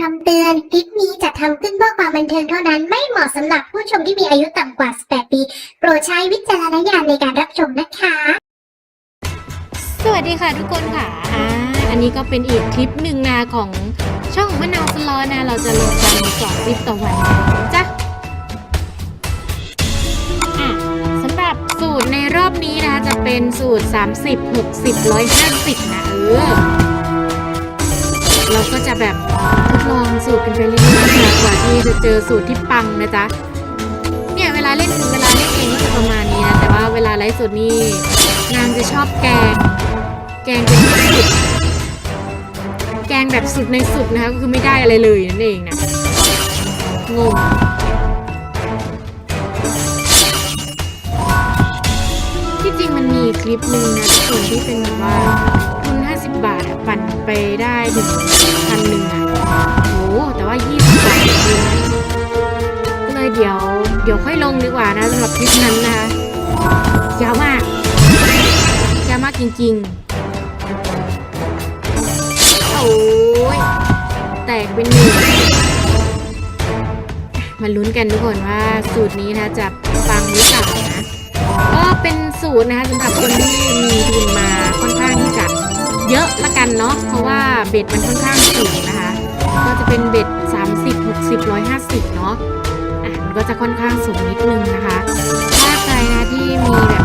คำเตือนคลิปนี้จะทำขึ้นเพื่อความบันเทิงเท่านั้น ไม่เหมาะสำหรับผู้ชมที่มีอายุต่ำกว่า 18 ปี โปรดใช้วิจารณญาณในการรับชมนะคะ สวัสดีค่ะทุกคนค่ะอ่าอันนี้ก็เป็นอีกคลิปหนึ่งนะของช่องมะนาวสลอนะ เราจะลงกันสองคลิปต่อวันนะจ้ะ เป็นสูตร 30 60 150 นะ เออ เราก็จะแบบทดลองสูตรกันไปเรื่อยๆนะกว่าที่จะเจอสูตรที่ปังนะจ๊ะ เนี่ยเวลาเล่นเวลาเล่นเองก็จะประมาณนี้นะ แต่ว่าเวลาไลฟ์สดนี่นางจะชอบแกง แกงเป็นสุด แกงแบบสุดในสุดนะคะก็คือไม่ได้อะไรเลยนั่นเองนะงง มีคลิปหนึ่งนะทุกคนที่เป็นแบบว่าทุน50 บาทอะปั่นไปได้ถึงพันหนึ่งอะโหแต่ว่า 20 บาทเองนะก็เลยเดี๋ยวเดี๋ยวค่อยลงดีกว่านะสำหรับคลิปนั้นนะคะยาวมากยาวมากจริงๆโอ้ยแตกเป็นหนึ่งมาลุ้นกันทุกคนว่าสูตรนี้นะจะปังหรือเปล่า ก็เป็นสูตรนะคะสำหรับคนที่มีทุนมาค่อนข้างที่จะเยอะละกันเนาะเพราะว่าเบ็ดมันค่อนข้างสูงนะคะ ก็จะเป็นเบ็ด 30 60 150 เนาะอะมันก็จะค่อนข้างสูงนิดนึงนะคะ ถ้าใครนะที่มีแบบ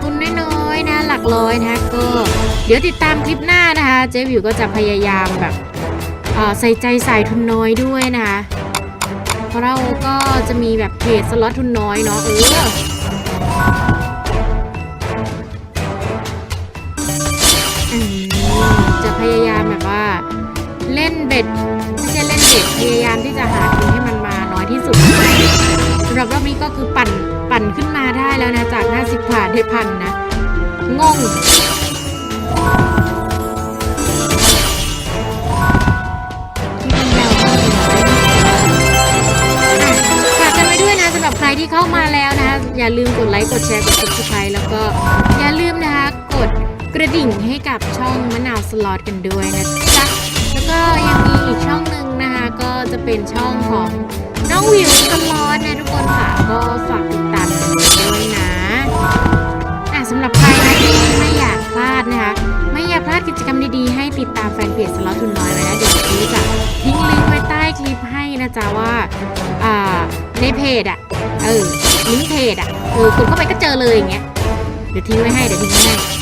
ทุนน้อยๆนะหลักร้อยนะคะก็เดี๋ยวติดตามคลิปหน้านะคะ เจ๊วิวก็จะพยายามแบบใส่ใจใสายทุนน้อยด้วยนะคะเพราะเราก็จะมีแบบเพจสล็อตทุนน้อยเนาะเออ จะพยายามแบบว่าเล่นเบ็ดไม่ใช่เล่นเบ็ดพยายามที่จะหาทุนให้มันมาน้อยที่สุดสำหรับรอบนี้ก็คือปั่นปั่นขึ้นมาได้แล้วนะจาก 50บานได้พันนะงง ลืมกดไลค์กดแชร์กด subscribe แล้วก็อย่าลืมนะคะกดกระดิ่งให้กับช่องมะนาวสล็อตกันด้วยนะจ๊ะแล้วก็ยังมีอีกช่องหนึ่งนะคะก็จะเป็นช่องของน้องวิวสล็อตนะทุกคนค่ะก็ฝากติดตามกันด้วยนะอะสำหรับใครนะที่ไม่อยากพลาดนะคะไม่อยากพลาดกิจกรรมดีๆให้ติดตามแฟนเพจสล็อตทุนน้อยไว้นะเดี๋ยวนี้จะทิ้งลิงก์ไว้ใต้คลิปให้นะจ๊ะว่าอ่าในเพจอะเออลิงก์เพจอะ เออกดเข้าไปก็เจอเลยอย่างเงี้ย เดี๋ยวทิ้งไว้ให้ เดี๋ยวทิ้งไว้ให้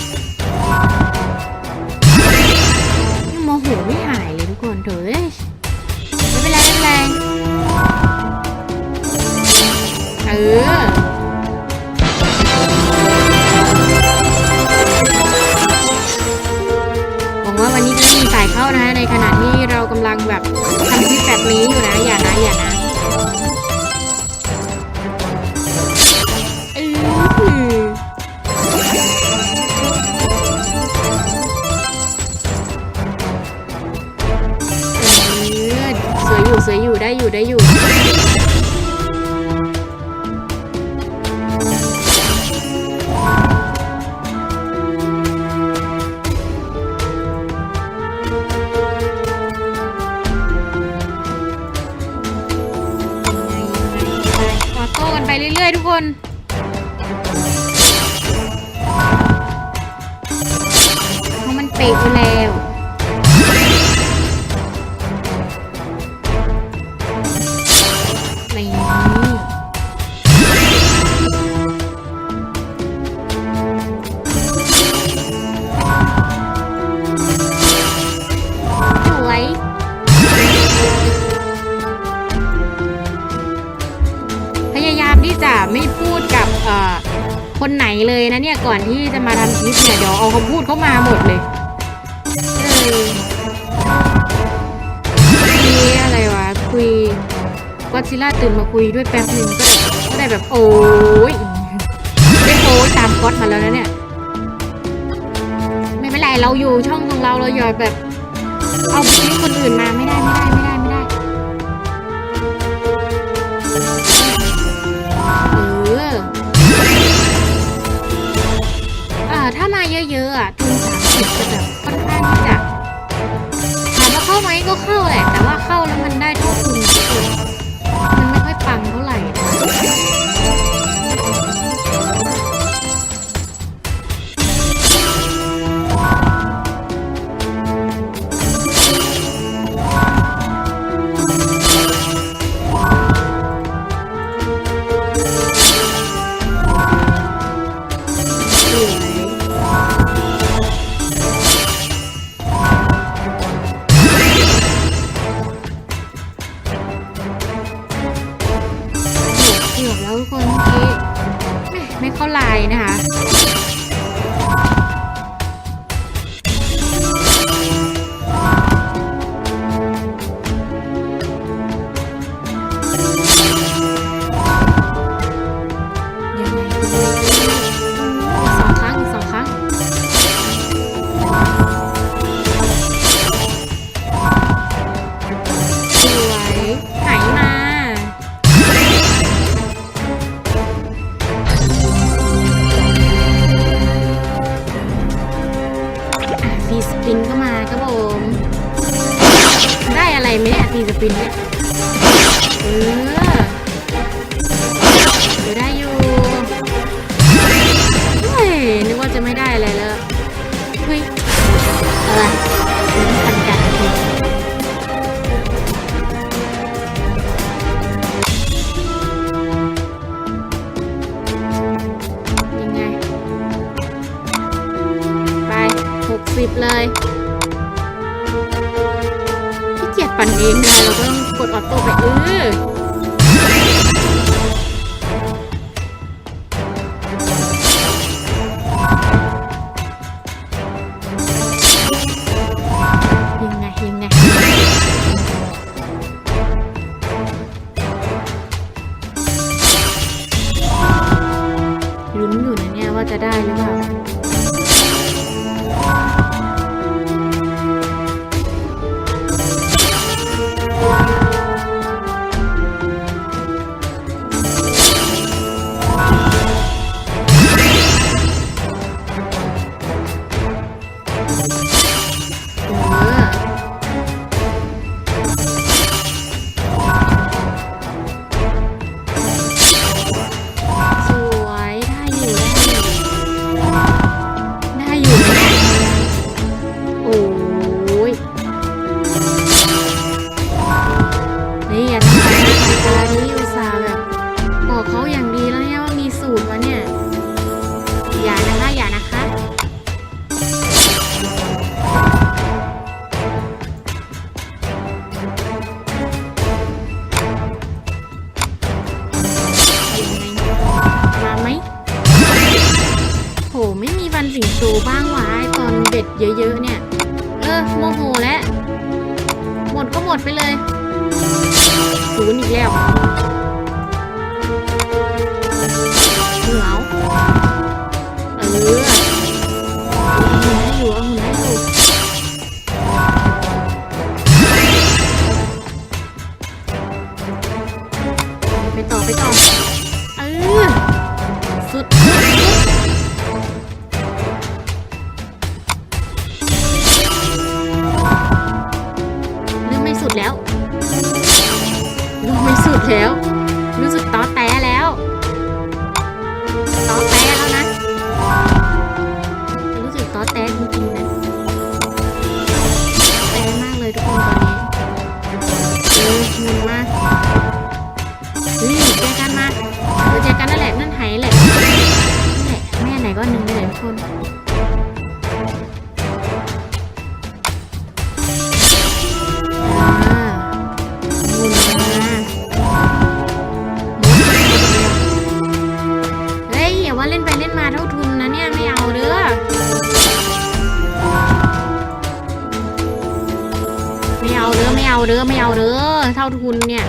อยู่สวยอยู่ได้อยู่ได้อยู่ออโต้กันไปเรื่อยๆทุกคนเพราะมันเป๊ะอยู่แล้ว เลยนะเนี่ยก่อนที่จะมาทำคลิปเนี่ยเดี๋ยวเอาคำพูดเข้ามาหมดเลยเออคุยอะไรวะคุยก็ซิล่าตื่นมาคุยด้วยแป๊บหนึ่งก็ได้ก็ได้แบบโอ้ยได้โอ้ยตามก๊อตมาแล้วนะเนี่ยไม่เป็นไรเราอยู่ช่องของเราเราอย่าแบบ เอาคลิปคนอื่นมาไม่ได้ไม่ได้ไม่ได้ ถ้ามาเยอะๆอะทุนสามสิบจะแบบค่อนข้างที่จะถามว่าเข้าไหมก็เข้าแหละ แต่ว่าเข้าแล้วมันได้เท่าทุนนะทุกคนมันไม่ค่อยปังเท่าไหร่ ดไปเลยศูนย์อีกแล้ว สุดแล้วเริ่มไม่สุดแล้ว รู้สึกต้อแต้แล้วต้อแต้แล้วนะ รู้สึกต้อแต้จริงๆนะแต้มากเลยทุกคนตอนนี้เออหมุนมากเฮ้ยเจอกันมาเจอกันนั่นแหละนั่นไหแหละนั่นแหละแม่ไหนก็หนึ่งนี่แหละทุกคน อเท่าทุนเนี่ย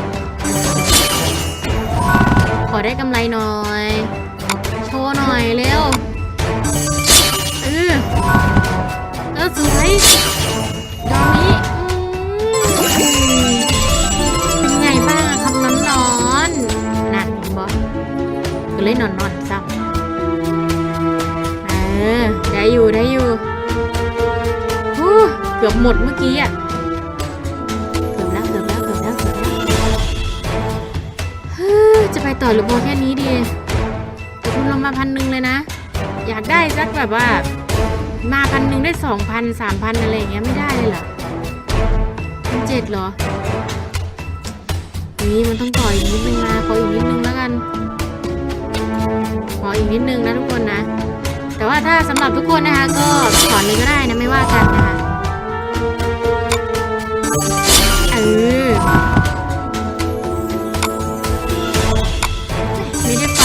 ขอได้กำไรหน่อย โชว์หน่อยเร็วเออเออสวยดอกนี้เป็ไงบ้างครับน้ำนอนน่ะบอสก็เลยนอนนอนซ้ำเออได้อยู่ได้อยู่เกือบหมดเมื่อกี้อะ ต่อหรือพอแค่นี้ดีแต่คุณลงมาพันหนึ่งเลยนะ อยากได้สักแบบว่า มาพันหนึ่งได้สองพันสามพันอะไรอย่างเงี้ยไม่ได้เลยเหรอพันเจ็ดเหรอ นี่มันต้องต่ออีกนิดนึงนะขออีกนิดนึงแล้วกันขออีกนิดนึงนะทุกคนนะ แต่ว่าถ้าสำหรับทุกคนนะคะ ก็ถอนเลยก็ได้นะไม่ว่ากันนะคะเออ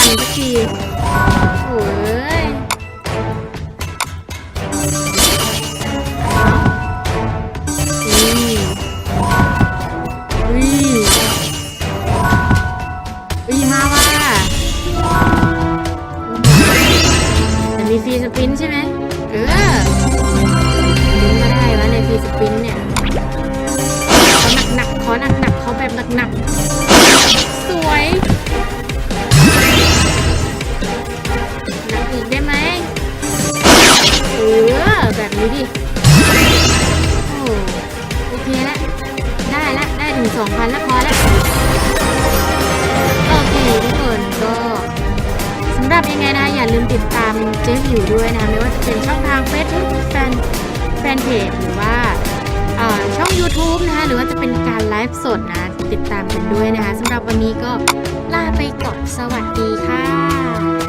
ไม่ นเพจหรือว่าช่อง YouTube นะคะหรือว่าจะเป็นการไลฟ์สดนะ ติดตามกันด้วยนะคะสำหรับวันนี้ก็ลาไปก่อนสวัสดีค่ะ